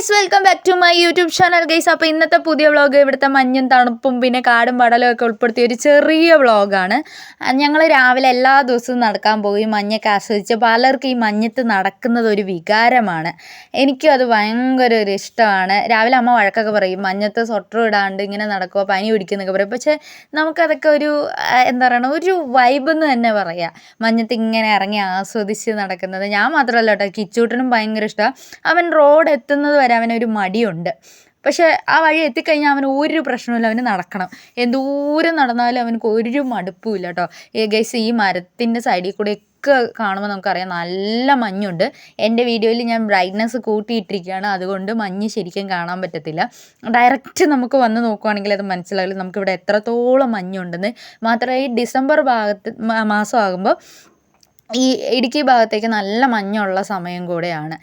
Guys welcome back to my YouTube channel guys അപ്പോൾ ഇന്നത്തെ പുതിയ വ്ളോഗ് ഇവിടുത്തെ മഞ്ഞും തണുപ്പും പിന്നെ കാടും പടലും ഒക്കെ ഉൾപ്പെടുത്തിയ ഒരു ചെറിയ വ്ളോഗാണ് ഞങ്ങൾ രാവിലെ എല്ലാ ദിവസവും നടക്കാൻ പോയി മഞ്ഞൊക്കെ ആസ്വദിച്ച് പലർക്കും ഈ മഞ്ഞത്ത് നടക്കുന്നത് ഒരു വികാരമാണ്. എനിക്കും അത് ഭയങ്കര ഒരു ഇഷ്ടമാണ്. രാവിലെ അമ്മ വഴക്കൊക്കെ പറയും മഞ്ഞത്ത് സ്വട്ടർ ഇടാണ്ട് ഇങ്ങനെ നടക്കുക പനി പിടിക്കുന്നൊക്കെ പറയും. പക്ഷേ നമുക്കതൊക്കെ ഒരു എന്താ പറയുക ഒരു വൈബ് എന്ന് തന്നെ പറയാം. മഞ്ഞത്ത് ഇങ്ങനെ ഇറങ്ങി ആസ്വദിച്ച് നടക്കുന്നത്. ഞാൻ മാത്രമല്ല കേട്ടോ കിച്ചൂട്ടനും ഭയങ്കര ഇഷ്ടമാണ് അവൻ റോഡ് എത്തുന്നത് അവനൊരു മടിയുണ്ട്. പക്ഷേ ആ വഴി എത്തിക്കഴിഞ്ഞാൽ അവന് ഒരു പ്രശ്നമില്ല അവന് നടക്കണം. എന്തോരം നടന്നാലും അവനക്ക് ഒരു മടുപ്പുമില്ല കേട്ടോ. ഗൈസ് ഈ മരത്തിന്റെ സൈഡിൽ കൂടെ ഒക്കെ കാണുമ്പോൾ നമുക്കറിയാം നല്ല മഞ്ഞുണ്ട്. എന്റെ വീഡിയോയിൽ ഞാൻ ബ്രൈറ്റ്നസ് കൂട്ടിയിട്ടിരിക്കുകയാണ്. അതുകൊണ്ട് മഞ്ഞ് ശരിക്കും കാണാൻ പറ്റത്തില്ല. ഡയറക്റ്റ് നമുക്ക് വന്ന് നോക്കുവാണെങ്കിൽ അത് മനസ്സിലാകില്ല നമുക്കിവിടെ എത്രത്തോളം മഞ്ഞുണ്ടെന്ന്. മാത്രമല്ല ഈ ഡിസംബർ ഭാഗത്ത് മാസമാകുമ്പോൾ ഈ ഇടുക്കി ഭാഗത്തേക്ക് നല്ല മഞ്ഞുള്ള സമയം കൂടെയാണ്.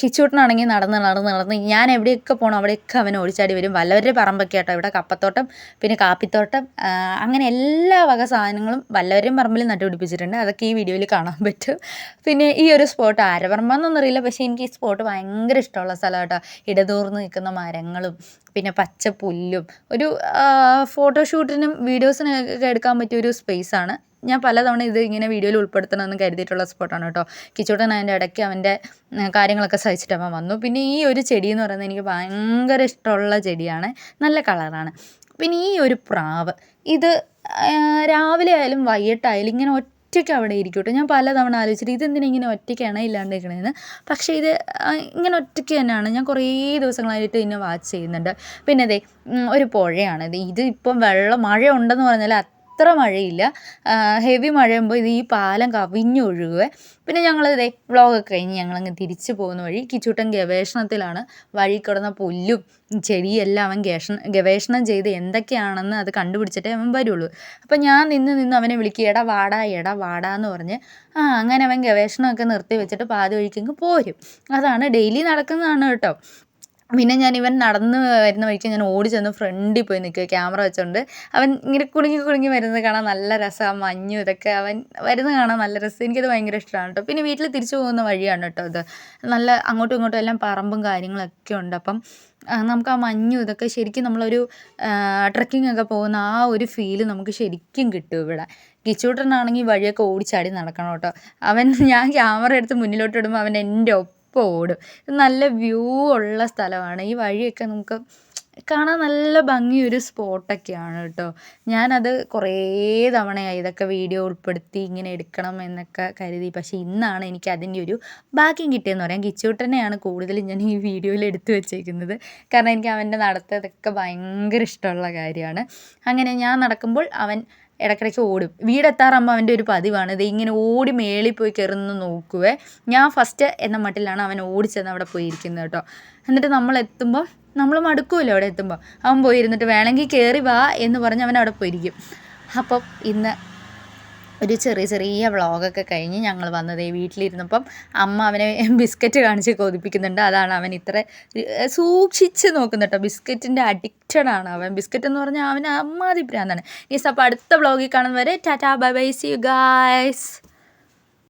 കിച്ചൂട്ടിനാണെങ്കിൽ നടന്ന് നടന്ന് നടന്ന് ഞാൻ എവിടെയൊക്കെ പോകണം അവിടെയൊക്കെ അവൻ ഓടിച്ചാടി വരും. വല്ലവരുടെ പറമ്പൊക്കെ ആട്ടോ. ഇവിടെ കപ്പത്തോട്ടം പിന്നെ കാപ്പിത്തോട്ടം അങ്ങനെ എല്ലാ വക സാധനങ്ങളും വല്ലവരും പറമ്പിൽ നട്ടുപിടിപ്പിച്ചിട്ടുണ്ട്. അതൊക്കെ ഈ വീഡിയോയിൽ കാണാൻ പറ്റും. പിന്നെ ഈ ഒരു സ്പോട്ട് ആരപറമ്പ എന്നൊന്നും അറിയില്ല. പക്ഷേ എനിക്ക് ഈ സ്പോട്ട് ഭയങ്കര ഇഷ്ടമുള്ള സ്ഥലം കേട്ടോ ഇടതൂർന്ന് നിൽക്കുന്ന മരങ്ങളും പിന്നെ പച്ച പുല്ലും ഒരു ഫോട്ടോഷൂട്ടിനും വീഡിയോസിനൊക്കെ എടുക്കാൻ പറ്റിയ ഒരു സ്പേസാണ്. ഞാൻ പലതവണ ഇത് ഇങ്ങനെ വീഡിയോയിൽ ഉൾപ്പെടുത്തണമെന്ന് കരുതിയിട്ടുള്ള സ്പോട്ടാണ് കേട്ടോ. കിച്ചൂട്ടൻ അതിന്റെ ഇടയ്ക്ക് അവന്റെ കാര്യങ്ങളൊക്കെ സഹിച്ചിട്ട് അവൻ വന്നു. പിന്നെ ഈ ഒരു ചെടി എന്ന് പറയുന്നത് എനിക്ക് ഭയങ്കര ഇഷ്ടമുള്ള ചെടിയാണ്. നല്ല കളറാണ്. പിന്നെ ഈ ഒരു പ്രാവ് ഇത് രാവിലെ ആയാലും വൈകിട്ടായാലും ഇങ്ങനെ ഒറ്റയ്ക്ക് അവിടെ ഇരിക്കും കേട്ടോ ഞാൻ പലതവണ ആലോചിച്ചിട്ട് ഇതെന്തിനാ ഇങ്ങനെ ഒറ്റയ്ക്ക് ഇണയില്ലാണ്ട് ഇല്ലാണ്ടിരിക്കണതെന്ന് പക്ഷേ ഇത് ഇങ്ങനെ ഒറ്റയ്ക്ക് തന്നെയാണ്. ഞാൻ കുറേ ദിവസങ്ങളായിട്ട് ഇതിനെ വാച്ച് ചെയ്യുന്നുണ്ട്. പിന്നെ അതെ ഒരു പുഴയാണ് ഇത്. ഇത് വെള്ളം മഴ ഉണ്ടെന്ന് പറഞ്ഞാൽ അത്ര മഴയില്ല. ഹെവി മഴയുമ്പോൾ ഇത് ഈ പാലം കവിഞ്ഞൊഴുകുക പിന്നെ ഞങ്ങൾ ഇതേ വ്ളോഗൊക്കെ കഴിഞ്ഞ് ഞങ്ങളങ്ങ് തിരിച്ചു പോകുന്ന വഴി കിച്ചൂട്ടൻ ഗവേഷണത്തിലാണ് വഴി കിടന്ന പുല്ലും ചെടിയെല്ലാം അവൻ ഗവേഷണം ഗവേഷണം ചെയ്ത് എന്തൊക്കെയാണെന്ന് അത് കണ്ടുപിടിച്ചിട്ടേ അവൻ വരുള്ളൂ. അപ്പം ഞാൻ നിന്ന് നിന്ന് അവനെ വിളിക്കുക എടാ വാടാ എടാ വാടാ എന്ന് പറഞ്ഞ് ആ അങ്ങനെ അവൻ ഗവേഷണമൊക്കെ നിർത്തി വെച്ചിട്ട് പാതി വഴിക്കങ്ങ് പോരും. അതാണ് ഡെയിലി നടക്കുന്നതാണ് കേട്ടോ. പിന്നെ ഞാൻ ഇവൻ നടന്ന് വരുന്ന വഴിക്ക് ഞാൻ ഓടി ചെന്ന് ഫ്രണ്ടിൽ പോയി നിൽക്കുക ക്യാമറ വെച്ചുകൊണ്ട് അവൻ ഇങ്ങനെ കുടുങ്ങി കുടുങ്ങി വരുന്നത് കാണാൻ നല്ല രസമാണ് മഞ്ഞു ഇതൊക്കെ. അവൻ വരുന്നത് കാണാൻ നല്ല രസം. എനിക്കത് ഭയങ്കര ഇഷ്ടമാണ് കേട്ടോ. പിന്നെ വീട്ടിൽ തിരിച്ചു പോകുന്ന വഴിയാണ് കേട്ടോ ഇത്. നല്ല അങ്ങോട്ടും ഇങ്ങോട്ടും എല്ലാം പറമ്പും കാര്യങ്ങളൊക്കെ ഉണ്ട്. അപ്പം നമുക്ക് ആ മഞ്ഞു ഇതൊക്കെ ശരിക്കും നമ്മളൊരു ട്രക്കിംഗ് ഒക്കെ പോകുന്ന ആ ഒരു ഫീൽ നമുക്ക് ശരിക്കും കിട്ടും ഇവിടെ. കിച്ചൂട്ടനാണെങ്കിൽ വഴിയൊക്കെ ഓടിച്ചാടി നടക്കണം കേട്ടോ. അവൻ ഞാൻ ക്യാമറ എടുത്ത് മുന്നിലോട്ട് ഇടുമ്പോൾ അവൻ എന്റെ ഒപ്പം ഓടും. ഇത് നല്ല വ്യൂ ഉള്ള സ്ഥലമാണ്. ഈ വഴിയൊക്കെ നമുക്ക് കാണാൻ നല്ല ഭംഗിയൊരു സ്പോട്ടൊക്കെയാണ് കേട്ടോ. ഞാനത് കുറേ തവണയായി ഇതൊക്കെ വീഡിയോ ഉൾപ്പെടുത്തി ഇങ്ങനെ എടുക്കണം എന്നൊക്കെ കരുതി. പക്ഷേ ഇന്നാണ് എനിക്ക് അതിന്റെ ഒരു ഭാഗ്യം കിട്ടിയെന്ന് പറയാം. കിച്ചൂട്ടനെയാണ് കൂടുതലും ഞാൻ ഈ വീഡിയോയിൽ എടുത്തു വെച്ചേക്കുന്നത്. കാരണം എനിക്ക് അവന്റെ നടത്തതൊക്കെ ഭയങ്കര ഇഷ്ടമുള്ള കാര്യമാണ്. അങ്ങനെ ഞാൻ നടക്കുമ്പോൾ അവൻ ഇടയ്ക്കിടയ്ക്ക് ഓടും. വീടെത്താറാകുമ്പോൾ അവന്റെ ഒരു പതിവാണ്. ഇത് ഇങ്ങനെ ഓടി മേളിൽ പോയി കയറുന്നു നോക്കുവേ. ഞാൻ ഫസ്റ്റ് എന്ന മട്ടിലാണ് അവൻ ഓടിച്ചെന്ന് അവിടെ പോയി ഇരിക്കുന്നത് കേട്ടോ. എന്നിട്ട് നമ്മൾ എത്തുമ്പോൾ നമ്മൾ മടുക്കുമല്ലോ അവിടെ എത്തുമ്പോൾ. അവൻ പോയിരുന്നിട്ട് വേണമെങ്കിൽ കയറി വാ എന്ന് പറഞ്ഞ് അവൻ അവിടെ പോയിരിക്കും. അപ്പം ഇന്ന് ഒരു ചെറിയ ചെറിയ വ്ളോഗൊക്കെ കഴിഞ്ഞ് ഞങ്ങൾ വന്നത് വീട്ടിലിരുന്നപ്പം അമ്മ അവനെ ബിസ്ക്കറ്റ് കാണിച്ച് കൊതിപ്പിക്കുന്നുണ്ട്. അതാണ് അവൻ ഇത്ര സൂക്ഷിച്ച് നോക്കുന്നത് കേട്ടോ. ബിസ്ക്കറ്റിന്റെ അഡിക്റ്റഡ് ആണ് അവൻ. ബിസ്ക്കറ്റ് എന്ന് പറഞ്ഞാൽ അവൻ അമ്മാതി ഈ ഈസ് അപ്പോൾ അടുത്ത വ്ളോഗിൽ കാണുന്നവരെ tata bye bye see you guys.